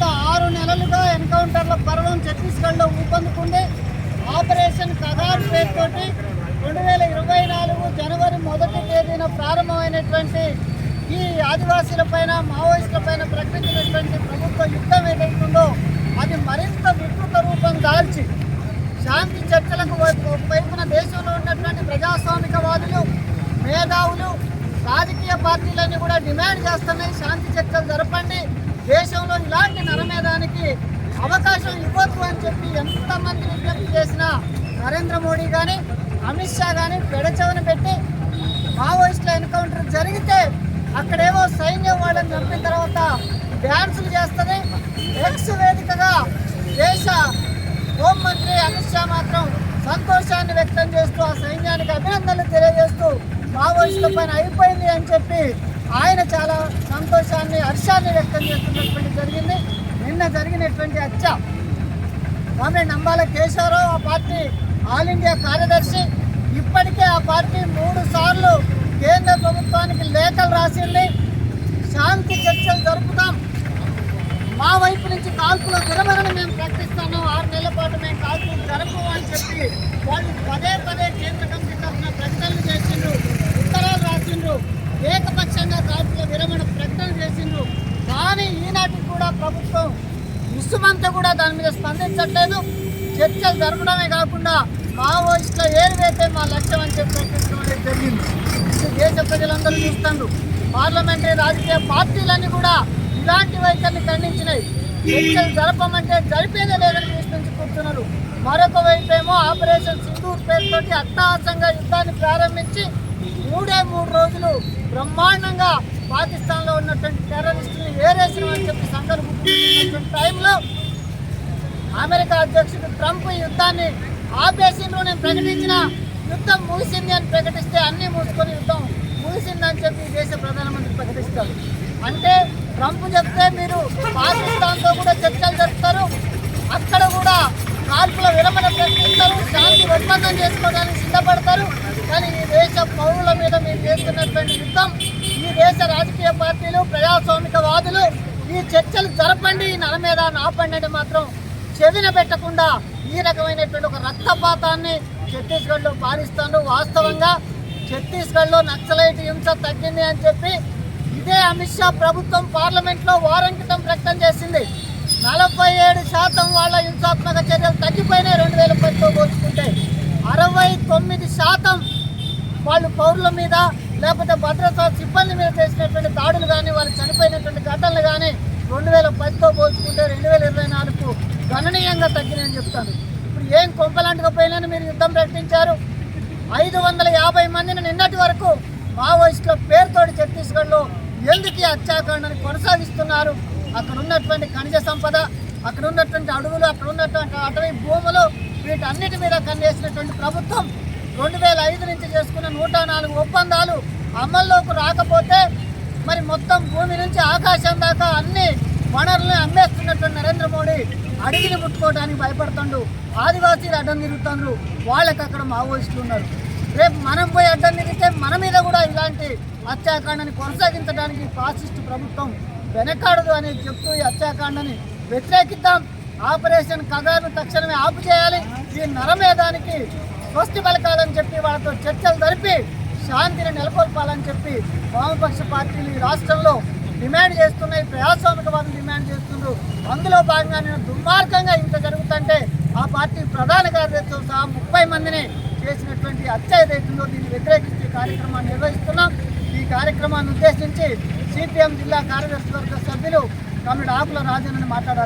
గత ఆరు నెలలలో ఎన్కౌంటర్ల పర్వం ఛత్తీస్గఢ్లో ఊపందుకుంది ఆపరేషన్ కగార్ పేరుతోటి రెండు వేల ఇరవై నాలుగు జనవరి మొదటి తేదీన ప్రారంభమైనటువంటి ఈ ఆదివాసీల పైన మావోయిస్టుల పైన ప్రకటించినటువంటి ప్రభుత్వ యుద్ధం ఏదైతుందో అది మరింత వికృత రూపం దాల్చి శాంతి చర్చలకు వైపున దేశంలో ఉన్నటువంటి ప్రజాస్వామికవాదులు మేధావులు రాజకీయ పార్టీలన్నీ కూడా డిమాండ్ చేస్తున్నాయి. శాంతి చర్చలు జరపండి. దేశంలో ఇలాంటి నరమేధానికి అవకాశం ఇవ్వద్దు అని చెప్పి ఎంతమంది విజ్ఞప్తి చేసినా నరేంద్ర మోడీ కానీ అమిత్ షా కానీ పెడచెవన పెట్టి మావోయిస్టుల ఎన్కౌంటర్ జరిగితే అక్కడేమో సైన్యం వాళ్ళని చంపిన తర్వాత డ్యాన్సులు చేస్తుంది. ఎక్స్ వేదికగా దేశ హోంమంత్రి అమిత్ షా మాత్రం సంతోషాన్ని వ్యక్తం చేస్తూ ఆ సైన్యానికి అభినందనలు తెలియజేస్తూ మావోయిస్టుల పైన అయిపోయింది అని చెప్పి ఆయన చాలా సంతోషాన్ని హర్షాన్ని వ్యక్తం చేస్తున్నటువంటి జరిగింది. నిన్న జరిగినటువంటి హత్య. ఆమె నంబాల కేశవరావు? ఆ పార్టీ ఆల్ ఇండియా కార్యదర్శి. ఇప్పటికే ఆ పార్టీ మూడు సార్లు కేంద్ర ప్రభుత్వానికి లేఖలు రాసింది. శాంతి చర్చలు జరుపుతాం. మా వైపు నుంచి కాల్పుల విరమణ మేము ప్రకటిస్తాము ఆరు నెలల పాటు మేము కాల్పులు జరపము అని చెప్పి వాళ్ళు పదే పదే కేంద్ర కమిటీ తరఫున ప్రకటనలు చేసిండ్రు ఉత్తరాలు రాసిండ్రు ఏకపక్షంగా కాల్పుల విరమణ ప్రకటన చేసిండ్రు కానీ ఈనాటికి కూడా ప్రభుత్వం విశ్వమంతా కూడా దాని మీద స్పందించట్లేదు. చర్చలు జరపడమే కాకుండా మావోయిస్టుల ఏరివేతే మా లక్ష్యం అని చెప్పి ప్రకటించడం జరిగింది. ఇది దేశ ప్రజలందరూ చూస్తున్నారు పార్లమెంటరీ రాజకీయ పార్టీలన్నీ కూడా ఇలాంటి వైఖరిని ఖండించినాయి. చర్చలు జరపమంటే జరిపేదే లేదని విశ్వసించి కూర్చున్నారు. మరొక వైపు ఏమో ఆపరేషన్ సింధూర్ పేరుతోటి అట్టహాసంగా యుద్ధాన్ని ప్రారంభించి మూడే మూడు రోజులు బ్రహ్మాండంగా పాకిస్తాన్లో ఉన్నటువంటి టెర్రరిస్టులు ఏరేసినామని చెప్పి సందర్భం టైంలో అమెరికా అధ్యక్షుడు ట్రంప్ యుద్ధాన్ని ఆపేసిండ్రు నేను ప్రకటించిన యుద్ధం ముగిసింది అని ప్రకటిస్తే అన్ని మూసుకొని యుద్ధం ముగిసిందని చెప్పి దేశ ప్రధానమంత్రి ప్రకటిస్తారు అంటే ట్రంప్ చెప్తే మీరు పాకిస్తాన్తో కూడా చర్చలు జరుపుతారు అక్కడ కూడా కాల్పుల విరమణ ప్రకటిస్తారు శాంతి ఒప్పందం చేసుకోవడానికి సిద్ధపడతారు కానీ ఈ దేశ పౌరుల మీద మీరు చేస్తున్నటువంటి యుద్ధం ఈ దేశ రాజకీయ పార్టీలు ప్రజాస్వామికవాదులు ఈ చర్చలు జరపండి నల మీద నాపండి అంటే మాత్రం చెవిన పెట్టకుండా ఈ రకమైనటువంటి ఒక రక్తపాతాన్ని ఛత్తీస్గఢ్లో పాలిస్తాను వాస్తవంగా ఛత్తీస్గఢ్లో నక్సలైట్ హింస తగ్గింది అని చెప్పి ఇదే అమిత్ షా ప్రభుత్వం పార్లమెంట్లో వారం క్రితం ప్రకటన చేసింది. నలభై ఏడు శాతం వాళ్ళ హింసాత్మక చర్యలు తగ్గిపోయినాయి రెండు వేల పదితో పోల్చుకుంటే. అరవై తొమ్మిది శాతం వాళ్ళు పౌరుల మీద లేకపోతే భద్రతా సిబ్బంది మీద చేసినటువంటి దాడులు కానీ వాళ్ళు చనిపోయినటువంటి ఘటనలు కానీ రెండు వేల పదితో పోల్చుకుంటే రెండు వేల ఇరవై నాలుగు గణనీయంగా తగ్గినాయని చెప్తాను ఇప్పుడు ఏం కొంపలాంటిగా పోయినని మీరు యుద్ధం ప్రకటించారు. ఐదు వందల యాభై మందిని నిన్నటి వరకు మావోయిస్టుల పేరుతోటి ఛత్తీస్గఢ్లో ఎందుకు ఈ హత్యాకాండని కొనసాగిస్తున్నారు? అక్కడ ఉన్నటువంటి ఖనిజ సంపద అక్కడ ఉన్నటువంటి అడవులు అక్కడ ఉన్నటువంటి అటవీ భూములు వీటన్నిటి మీద కన్నేసినటువంటి ప్రభుత్వం రెండు వేల ఐదు నుంచి చేసుకున్న నూట నాలుగు ఒప్పందాలు అమల్లోకి రాకపోతే మరి మొత్తం భూమి నుంచి ఆకాశం దాకా అన్ని వనరులను అమ్మేస్తున్నటువంటి నరేంద్ర మోడీ అడిగిని ముట్టుకోవడానికి భయపడుతుండు. ఆదివాసీలు అడ్డం తిరుగుతుండ్రు. వాళ్ళకి అక్కడ మావోయిస్టులు ఉన్నారు. రేపు మనం పోయి అడ్డం తిరిగితే మన మీద కూడా ఇలాంటి హత్యాకాండని కొనసాగించడానికి ఫాసిస్టు ప్రభుత్వం వెనకాడదు అని చెప్తూ ఈ హత్యాకాండని వ్యతిరేకిద్దాం. ఆపరేషన్ కగారును తక్షణమే ఆపు చేయాలి ఈ నరమేధానికి స్వస్తి పలకాలని చెప్పి వాళ్ళతో చర్చలు జరిపి శాంతిని నెలకొల్పాలని చెప్పి వామపక్ష పార్టీలు ఈ రాష్ట్రంలో డిమాండ్ చేస్తున్నాయి. ప్రజాస్వామికవాదం డిమాండ్ చేస్తున్నారు. అందులో భాగంగా నేను దుర్మార్గంగా ఇంత జరుగుతుంటే ఆ పార్టీ ప్రధాన కార్యదర్శితో సహా ముప్పై మందిని చేసినటువంటి హత్య ఏదైతుందో దీన్ని వ్యతిరేకించి కార్యక్రమాన్ని నిర్వహిస్తున్నాం. ఈ కార్యక్రమాన్ని ఉద్దేశించి సిపిఎం జిల్లా కార్యదర్శి వర్గ సభ్యులు కమ్రేడ్ ఆకుల రాజన్ మాట్లాడాలి.